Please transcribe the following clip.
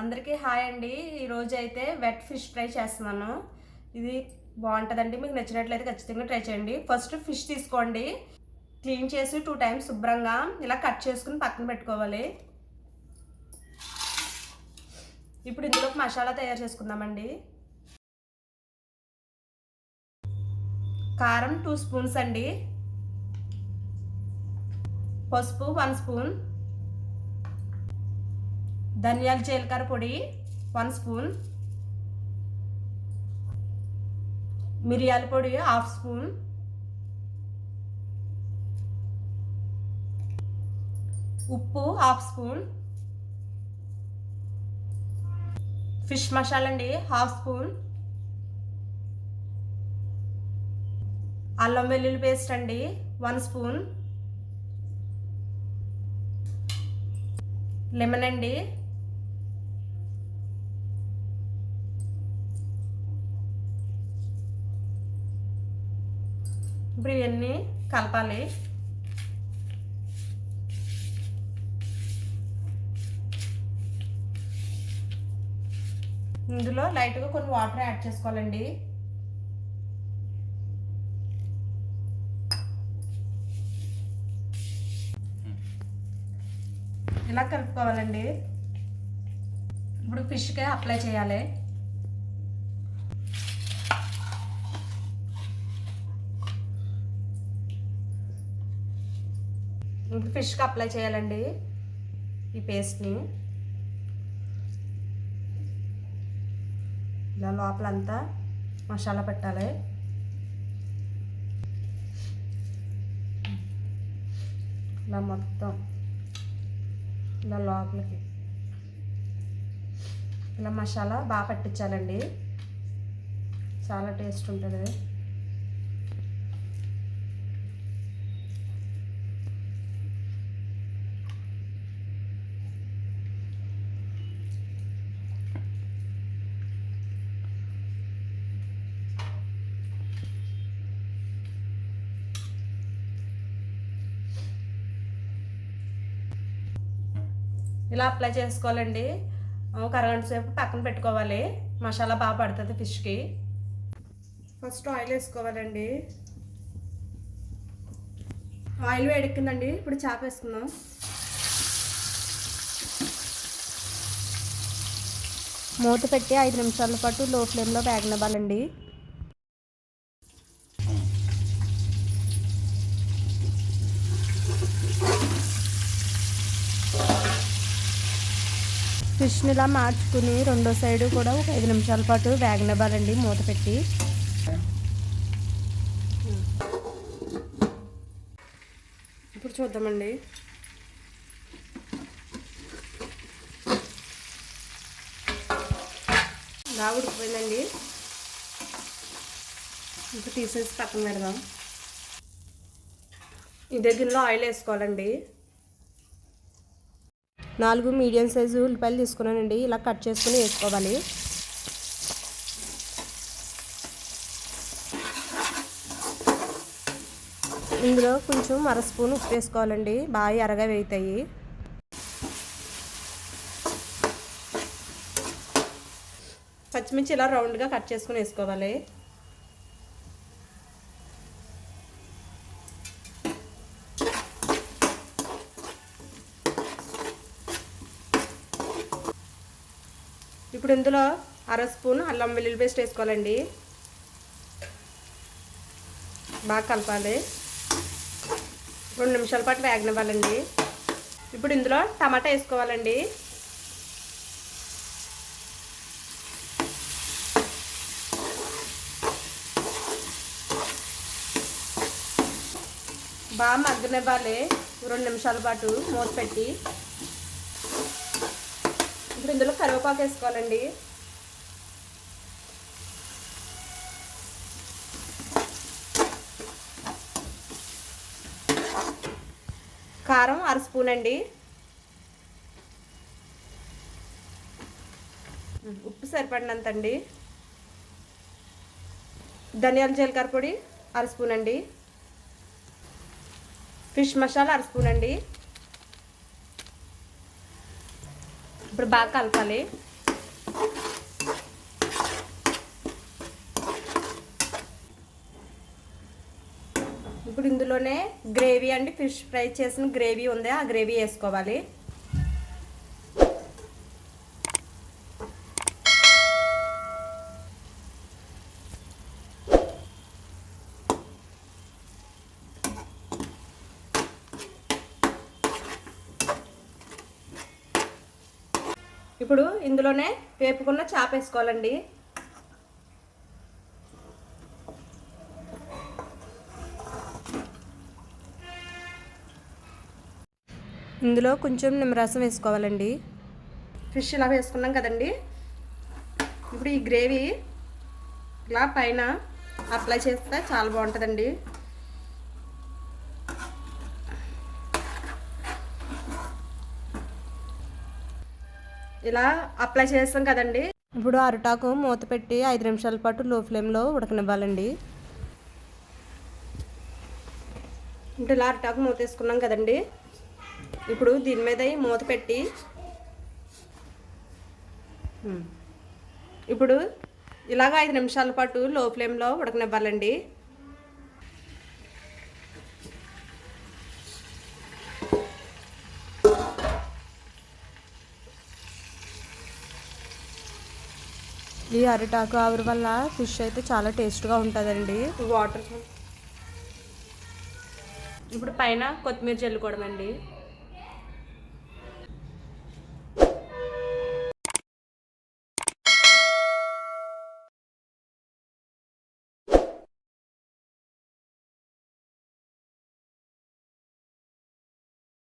అందరికీ హాయ్ అండి. ఈరోజు అయితే వెట్ ఫిష్ ఫ్రై చేస్తున్నాను. ఇది బాగుంటుందండి. మీకు నచ్చినట్లయితే ఖచ్చితంగా ట్రై చేయండి. ఫస్ట్ ఫిష్ తీసుకోండి. క్లీన్ చేసి టూ టైమ్స్ శుభ్రంగా ఇలా కట్ చేసుకుని పక్కన పెట్టుకోవాలి. ఇప్పుడు ఇందులో మసాలా తయారు చేసుకుందామండి. కారం టూ స్పూన్స్ అండి. పసుపు వన్ స్పూన్. ధనియాల జీలకర్ర పొడి వన్ స్పూన్ మిరియాల పొడి హాఫ్ స్పూన్ ఉప్పు హాఫ్ స్పూన్ ఫిష్ మసాలా అండి హాఫ్ స్పూన్ అల్లం వెల్లుల్లి పేస్ట్ అండి వన్ స్పూన్ లెమన్ అండి ఇప్పుడు ఇవన్నీ కలపాలి. ఇందులో లైట్గా కొన్ని వాటర్ యాడ్ చేసుకోవాలండి. ఇలా కలుపుకోవాలండి. ఇప్పుడు ఫిష్కే అప్లై చేయాలి. ఇప్పుడు ఫిష్కి అప్లై చేయాలండి ఈ పేస్ట్ని ఇలా లోపలంతా మసాలా పెట్టాలి. ఇలా మొత్తం ఇలా లోపలికి ఇలా మసాలా బాగా పట్టించాలండి. చాలా టేస్ట్ ఉంటుంది. ఇలా అప్లై చేసుకోవాలండి. ఒక అరగంట సేపు పక్కన పెట్టుకోవాలి. మసాలా బాగా పడుతుంది ఫిష్కి. ఫస్ట్ ఆయిల్ వేసుకోవాలండి. ఆయిల్ వేడెక్కిందండి. ఇప్పుడు చేప వేసుకుందాం. మూత పెట్టి ఐదు నిమిషాల పాటు లో ఫ్లేమ్లో వేగనివ్వాలండి. ఫిష్ని ఇలా మార్చుకుని రెండో సైడు కూడా ఒక ఐదు నిమిషాల పాటు వేగనివ్వాలండి మూత పెట్టి. ఇప్పుడు చూద్దామండి. బాగా ఉడికిపోయిందండి. ఇంకా తీసేసి పక్కన పెడదాం. ఇదే దగ్గరలో ఆయిల్ వేసుకోవాలండి. నాలుగు మీడియం సైజు ఉల్లిపాయలు తీసుకున్నానండి. ఇలా కట్ చేసుకుని వేసుకోవాలి. ఇందులో కొంచెం అర స్పూన్ ఉప్పు వేసుకోవాలండి. బాగా ఎరగా వేగుతాయి. పచ్చిమిర్చి ఇలా రౌండ్గా కట్ చేసుకుని వేసుకోవాలి. ఇప్పుడు ఇందులో అర స్పూన్ అల్లం వెల్లుల్లి పేస్ట్ వేసుకోవాలండి. బాగా కలపాలి. రెండు నిమిషాల పాటు వేగనివ్వాలండి. ఇప్పుడు ఇందులో టమాటా వేసుకోవాలండి. బాగా మగ్గనివ్వాలి. రెండు నిమిషాల పాటు మూత పెట్టి. ఇప్పుడు ఇందులో కరివేపాకు వేసుకోవాలండి. కారం అర స్పూన్ అండి. ఉప్పు సరిపడినంత అండి. ధనియాల జీలకర్ర పొడి అర స్పూన్ అండి. ఫిష్ మసాలా అర స్పూన్ అండి. ఇప్పుడు బాగా కలపాలి. ఇప్పుడు ఇందులోనే గ్రేవీ అండి ఫిష్ ఫ్రై చేసిన గ్రేవీ ఉంది ఆ గ్రేవీ వేసుకోవాలి. ఇప్పుడు ఇందులోనే వేపుకున్న చాప వేసుకోవాలండి. ఇందులో కొంచెం నిమ్మరసం వేసుకోవాలండి. ఫిష్ ఇలా వేసుకున్నాం కదండి. ఇప్పుడు ఈ గ్రేవీ ఇలా పైన అప్లై చేస్తే చాలా బాగుంటుందండి. ఇలా అప్లై చేస్తాం కదండి. ఇప్పుడు అరటాకు మూత పెట్టి ఐదు నిమిషాల పాటు లో ఫ్లేమ్లో ఉడకనివ్వాలండి. ఇప్పుడు ఇలా అరటాకు మూత వేసుకున్నాం కదండి. ఇప్పుడు దీని మీద ఈ మూత పెట్టి. ఇప్పుడు ఇలాగ ఐదు నిమిషాల పాటు లో ఫ్లేమ్లో ఉడకనివ్వాలండి. ఈ అరిటాకు ఆవిరి వల్ల ఫిష్ అయితే చాలా టేస్ట్గా ఉంటుందండి. వాటర్ ఇప్పుడు పైన కొత్తిమీర చల్లుకోవడం అండి